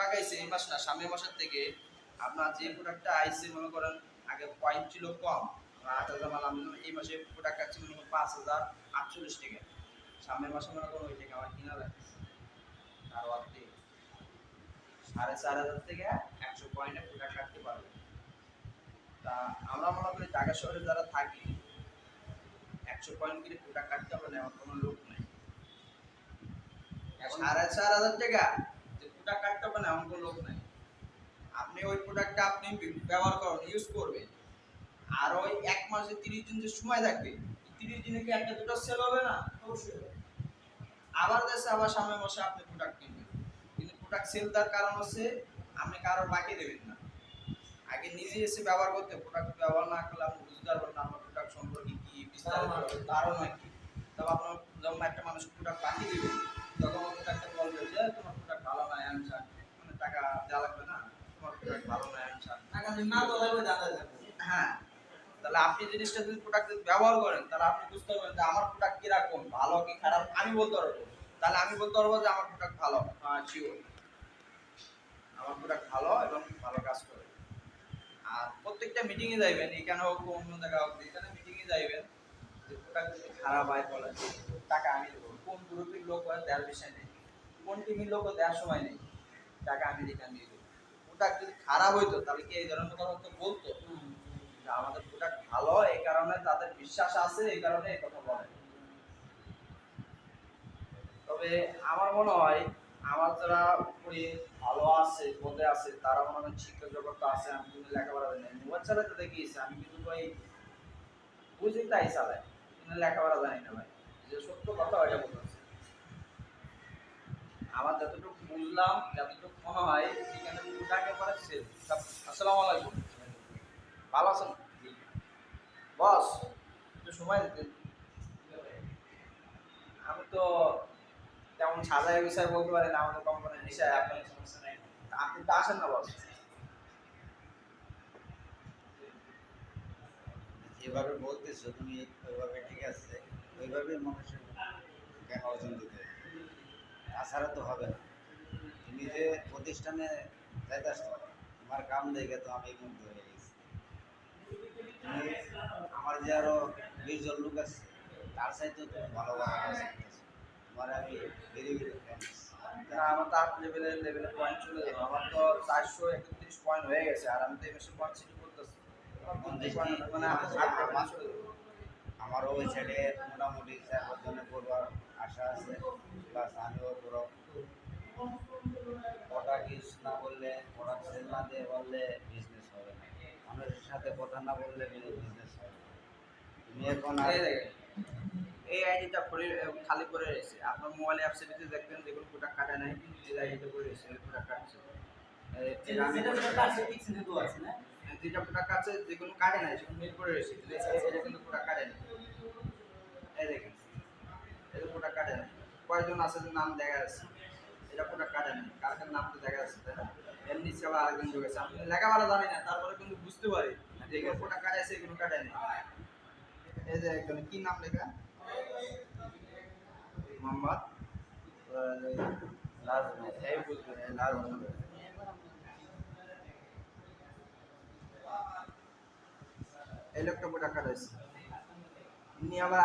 Product আইছে মাস না সামনের মাসের থেকে আপনার যে প্রোডাক্টটা আইছে, মনে করেন, আগে পয়েন্ট ছিল কম আট হাজার মাল আমি এই মাসে প্রোডাক্ট আছে মনে করেন পাঁচ হাজার আটচল্লিশ টাকা। সামনের মাসে মনে করেন ওই টাকা আমার কিনা লাগছে আর অর্ধেক। সাড়ে চার হাজার থেকে একশো পয়েন্টে প্রোডাক্ট কাটতে পারবে। তা আমরা মনে করি ঢাকা শহরে যারা থাকি, একশো পয়েন্ট করে প্রোডাক্ট কাটতে হবে না এমন কোনো লোক নেই। সাড়ে চার হাজার টাকা যে প্রোডাক্ট কাটতে হবে না এমন কোনো লোক নাই। আপনি ওই প্রোডাক্টটা আপনি ব্যবহার করুন ইউজ করবেন। আর ওই এক মাসে তিরিশ দিন যে সময় থাকবে তিরিশ দিনে কি একটা দুটো সেল হবে না? অবশ্যই হবে। আবার দেশে আবার সামনে মাসে আপনি প্রোডাক্ট কিনবেন। কিন্তু প্রোডাক্ট সেল দেওয়ার কারণ হচ্ছে আপনি কারোর বাকি দেবেন না। আগে নিজে এসে ব্যবহার করতে প্রোডাক্ট ব্যবহার না করলে আপনি বুঝতে পারবেন না আমার প্রোডাক্ট সম্পর্কে কি বিস্তারিত ধারণা কি। তবে আপনার যখন একটা মানুষ প্রোডাক্ট বাকি দেবে তখন প্রোডাক্টটা বলবে যে তোমার প্রোডাক্ট ভালো না অ্যানসার মানে টাকা দেওয়া লাগবে না তোমার প্রোডাক্ট ভালো না অ্যানসার টাকা যদি না তোলা দাদা হ্যাঁ। তাহলে আপনি জিনিসটা যদি প্রোডাক্ট ব্যবহার করেন তাহলে আপনি বুঝতে পারবেন যে আমার প্রোডাক্ট কীরকম ভালো কি খারাপ আমি বলতে পারব। তাহলে আমি বলতে পারব যে আমার প্রোডাক্ট ভালো। হ্যাঁ শিওর আমার প্রোডাক্ট ভালো এবং ভালো কাজ করে। আর প্রত্যেকটা মিটিংয়ে যাইবেন এখানে হোক অন্য জায়গায় হোক এখানে মিটিংয়ে যাইবেন যে প্রোডাক্ট যদি খারাপ হয় বলে টাকা আমি দেবো। কোন গ্রুপের লোক হয় দেওয়ার বিষয় নেই। কোন টিমের লোক দেওয়ার সময় নেই। টাকা আমি রিটার্ন দিয়ে দেবো। প্রোডাক্ট যদি খারাপ হইতো তাহলে কি এই ধরনের কথা তো বলতো? আমাদের প্রোডাক্ট ভালো এই কারণে তাদের বিশ্বাস আছে এই কারণে এই কথা বলে। তবে আমার মনে হয় আমার যারা উপরে ভালো আছে পদে আছে তারা মনে হয় শিক্ষা জগৎ আছে আমি কিন্তু লেখাপড়া জানি না। মোবাইল চালাতে দেখিয়েছি আমি কিন্তু ভাই বুঝি তাই চালাই কিন্তু লেখাপড়া জানি না ভাই। যে সত্য কথা ওইটা বলতেছে। আমার যতটুকু বুঝলাম যতটুকু মনে হয় আসসালামু আলাইকুম। ভালো আছেন? বস, একটু সময় দিতেন। আমি তো তেমন সাজায় বিষয় বলতে পারি না, আমাদের কোম্পানির বিষয় আপনার সমস্যা নেই। আপনি তো আসেন না, বস। যেভাবে বলতেছো, তুমি ওইভাবে ঠিক আছে। ওইভাবে মানুষের জ্ঞান অর্জন দিতে। তাছাড়া তো হবে না। যে প্রতিষ্ঠানে তোমার কাম দেখে তো আমি মুগ্ধ হয়ে গেছি। আমার যে আরও বিশ জন লোক আছে তার তুমি ভালো ভালো তোমার আমি ভেরি ভেরি থ্যাংকস আমার তো আট লেভেলের লেভেলে পয়েন্ট চলে যাবে আমার তো চারশো একত্রিশ পয়েন্ট হয়ে গেছে আর আমি তো এই মাসে পয়েন্ট সিটি করতেছি। মানে আমারও ওই সাইডে মোটামুটি করবার আশা আছে প্লাস আমিও করো প্রোডাক্ট ইউজ না করলে প্রোডাক্ট সেল না দিয়ে বললে বিজনেস হবে না। মানুষের সাথে কথা না বললে বিজনেস হবে না। তুমি এখন এই আইডিটা পরে খালি করে রয়েছে। আপনার মোবাইল অ্যাপসের ভিতরে দেখবেন যেগুলো প্রোডাক্ট কাটা নাই যে আইডিটা করে রয়েছে প্রোডাক্ট কাটছে। যেটা আছে যেগুলো কাটে নাই সেগুলো মিল করে রয়েছে। কিন্তু প্রোডাক্ট কাটে নাই। এই দেখেন এটা প্রোডাক্ট কাটে নাই। কয়েকজন আছে যে নাম দেখা যাচ্ছে। কাটে নাই কার কার নাম তো দেখা যাচ্ছে, তাই না? এর নিচে আরেকজন আছে আমি লেখাপড়া জানি না, তারপরে কিন্তু বুঝতে পারি যে এগুলো প্রোডাক্ট কাটাইছে এগুলো কাটে এই যে এখানে কি নাম লেখা? মোহাম্মদ? এই লোকটা প্রোডাক্ট কাটাইছে ইনি আবার